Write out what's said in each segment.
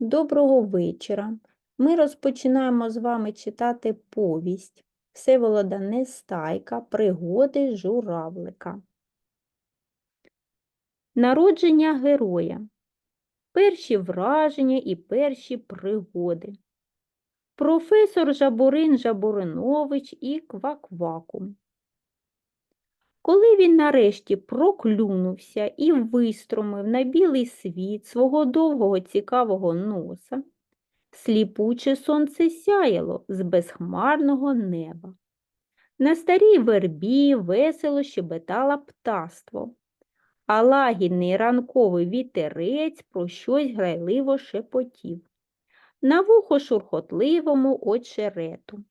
Доброго вечора. Ми розпочинаємо з вами читати повість Всеволода Нестайка Пригоди журавлика. Народження героя. Перші враження і перші пригоди. Професор Жабурин Жабуринович і Кваквакум. Коли він нарешті проклюнувся і вистромив на білий світ свого довгого цікавого носа, сліпуче сонце сяяло з безхмарного неба. На старій вербі весело щебетало птаство, а лагідний ранковий вітерець про щось грайливо шепотів. На вухо шурхотливому очерету.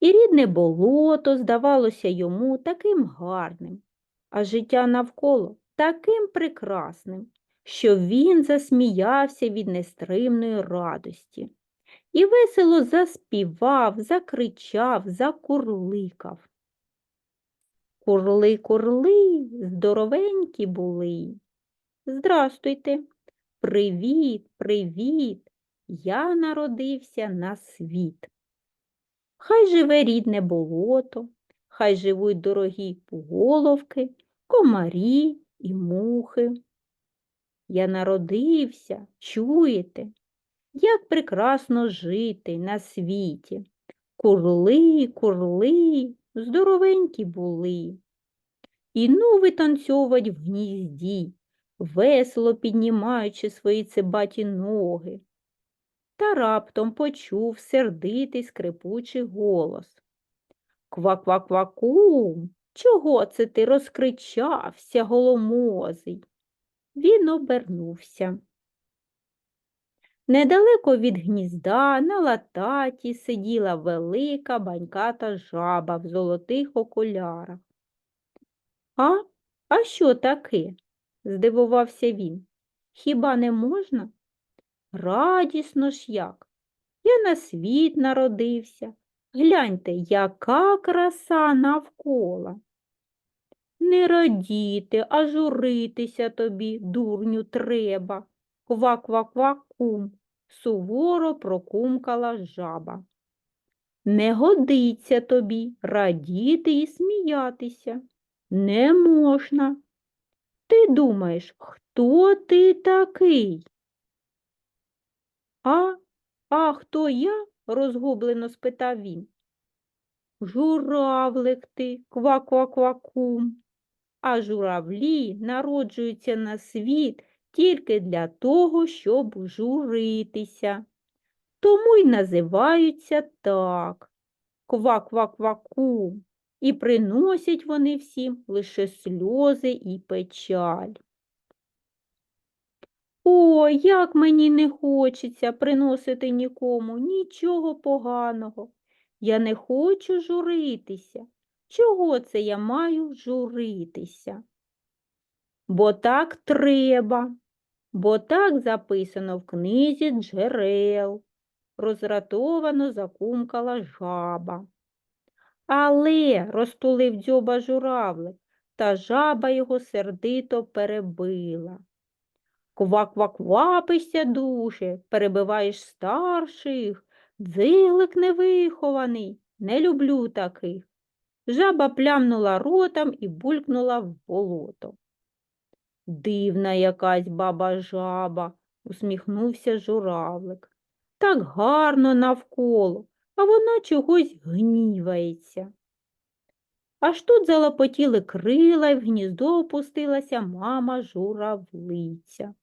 І рідне болото здавалося йому таким гарним, а життя навколо таким прекрасним, що він засміявся від нестримної радості і весело заспівав, закричав, закурликав. Курли, курли, здоровенькі були. Здрастуйте, привіт, привіт, я народився на світ. Хай живе рідне болото, хай живуть дорогі поголовки, комарі і мухи. Я народився, чуєте, як прекрасно жити на світі. Курли, курли, здоровенькі були. І ну витанцьовать в гнізді, весело піднімаючи свої цибаті ноги та раптом почув сердитий скрипучий голос. Ква-ква-кваку, чого це ти розкричався, голомозий? Він обернувся. Недалеко від гнізда на лататі сиділа велика баньката жаба в золотих окулярах. А, а що таке? здивувався він. Хіба не можна? Радісно ж як. Я на світ народився. Гляньте, яка краса навколо. Не радіти, а журитися тобі, дурню, треба. Ква-ква-ква-кум, суворо прокумкала жаба. Не годиться тобі радіти і сміятися. Не можна. Ти думаєш, хто ти такий? А, а хто я? розгублено спитав він. Журавлик ти, ква-ква-ква-кум. А журавлі народжуються на світ тільки для того, щоб журитися. Тому й називаються так ква-ква-ква-кум. І приносять вони всім лише сльози і печаль. О, як мені не хочеться приносити нікому нічого поганого. Я не хочу журитися. Чого це я маю журитися? Бо так треба, бо так записано в книзі джерел, розратовано закумкала жаба. Але розтулив дзьоба журавлик, та жаба його сердито перебила. Ква-ква-квапишся, душе, перебиваєш старших, дзилик невихований, не люблю таких. Жаба плямнула ротом і булькнула в болото. Дивна якась баба жаба, усміхнувся журавлик. Так гарно навколо, а вона чогось гнівається. Аж тут залопотіли крила і в гніздо опустилася мама журавлиця.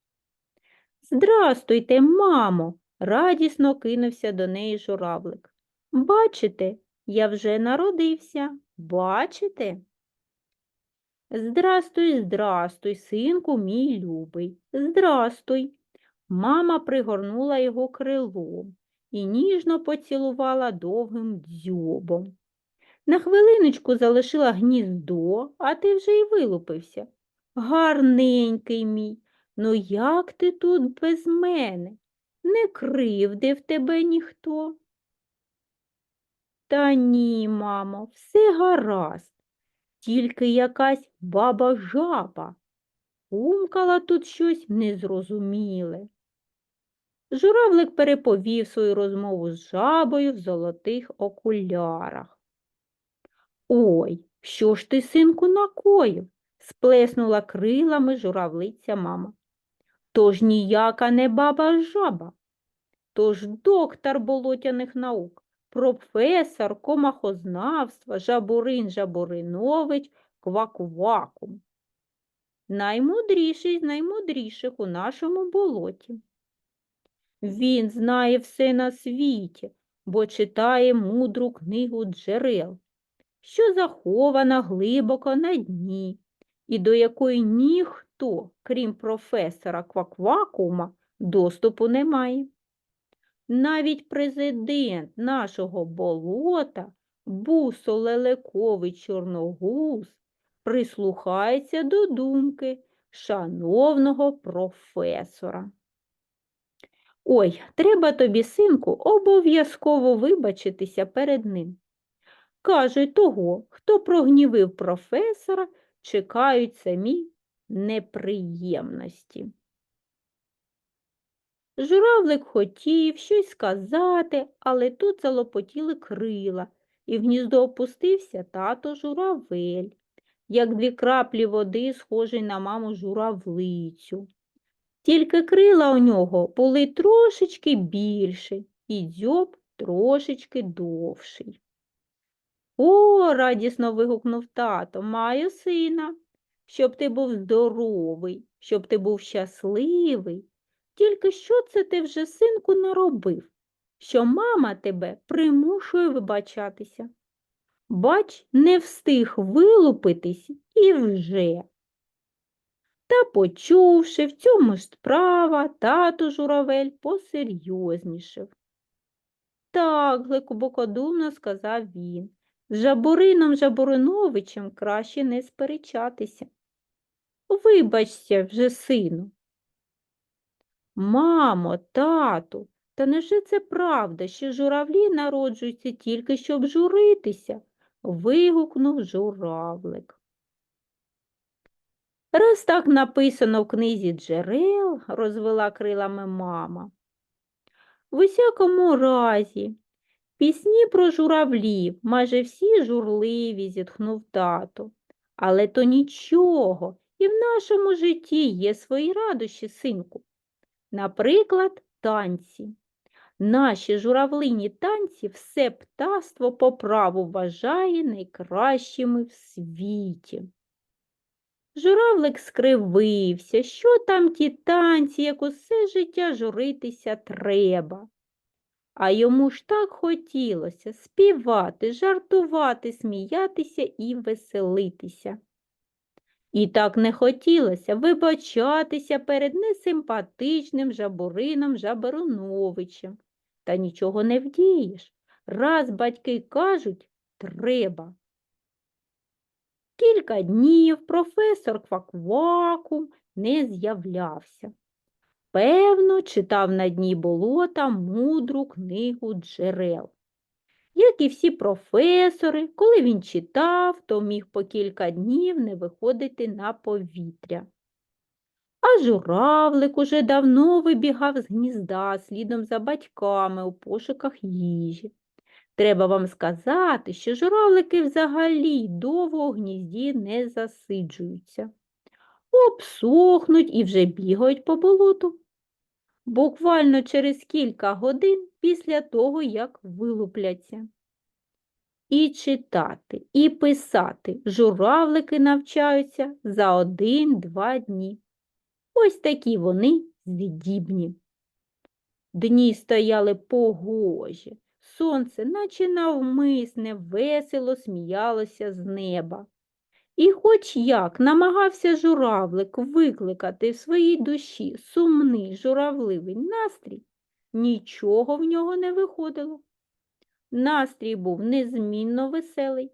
Здрастуйте, мамо, радісно кинувся до неї журавлик. Бачите, я вже народився. Бачите? Здрастуй, здрастуй, синку мій любий. Здрастуй. Мама пригорнула його крилом і ніжно поцілувала довгим дзьобом. На хвилиночку залишила гніздо, а ти вже й вилупився. Гарненький мій, ну як ти тут без мене? Не кривдив тебе ніхто? Та ні, мамо, все гаразд, тільки якась баба жаба. Умкала тут щось незрозуміле. Журавлик переповів свою розмову з жабою в золотих окулярах. Ой, що ж ти, синку, накоїв? сплеснула крилами журавлиця мама. Тож ніяка не баба жаба, тож доктор болотяних наук, професор комахознавства Жабурин Жабуринович Квакувакум. Наймудріший з наймудріших у нашому болоті. Він знає все на світі, бо читає мудру книгу джерел, що захована глибоко на дні, і до якої ніхто, крім професора Кваквакума, доступу не має. Навіть президент нашого болота, Бусо Лелековий Чорногуз, прислухається до думки шановного професора. Ой, треба тобі, синку, обов'язково вибачитися перед ним. Кажуть, того, хто прогнівив професора, чекають самі неприємності. Журавлик хотів щось сказати, але тут залопотіли крила, і в гніздо опустився тато журавель, як дві краплі води, схожий на маму журавлицю. Тільки крила у нього були трошечки більші, і дзьоб трошечки довший. О, радісно вигукнув тато, маю сина, щоб ти був здоровий, щоб ти був щасливий. Тільки що це ти вже, синку, наробив, що мама тебе примушує вибачатися? Бач, не встиг вилупитись і вже. Та, почувши в цьому ж справа, тато журавель посерйознішив. Так, глибокодумно сказав він, з Жабурином Жабуриновичем краще не сперечатися. Вибачся вже, сину. Мамо, тату, та невже це правда, що журавлі народжуються тільки щоб журитися? вигукнув журавлик. Раз так написано в книзі джерел, розвела крилами мама. В усякому разі, пісні про журавлів, майже всі журливі, зітхнув тато. Але то нічого, і в нашому житті є свої радощі, синку. Наприклад, танці. Наші журавлині танці все птаство по праву вважає найкращими в світі. Журавлик скривився, що там ті танці, як усе життя журитися треба. А йому ж так хотілося співати, жартувати, сміятися і веселитися. І так не хотілося вибачатися перед несимпатичним жабурином Жабаруновичем. Та нічого не вдієш. Раз батьки кажуть, треба. Кілька днів професор Кваквакум не з'являвся. Певно, читав на дні болота мудру книгу джерел. Як і всі професори, коли він читав, то міг по кілька днів не виходити на повітря. А журавлик уже давно вибігав з гнізда слідом за батьками у пошуках їжі. Треба вам сказати, що журавлики взагалі довго у гнізді не засиджуються. Обсохнуть і вже бігають по болоту. Буквально через кілька годин після того, як вилупляться. І читати, і писати журавлики навчаються за один-два дні. Ось такі вони здібні. Дні стояли погожі, сонце, наче навмисне, весело сміялося з неба. І хоч як намагався журавлик викликати в своїй душі сумний журавливий настрій, нічого в нього не виходило. Настрій був незмінно веселий.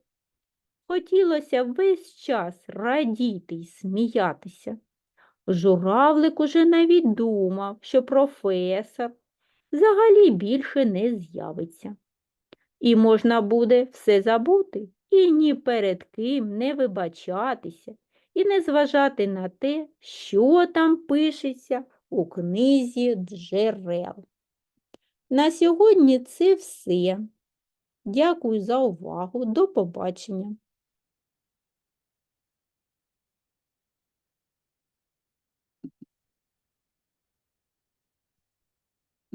Хотілося весь час радіти й сміятися. Журавлик уже навіть думав, що професор взагалі більше не з'явиться. І можна буде все забути і ні перед ким не вибачатися і не зважати на те, що там пишеться у книзі джерел. На сьогодні це все. Дякую за увагу. До побачення!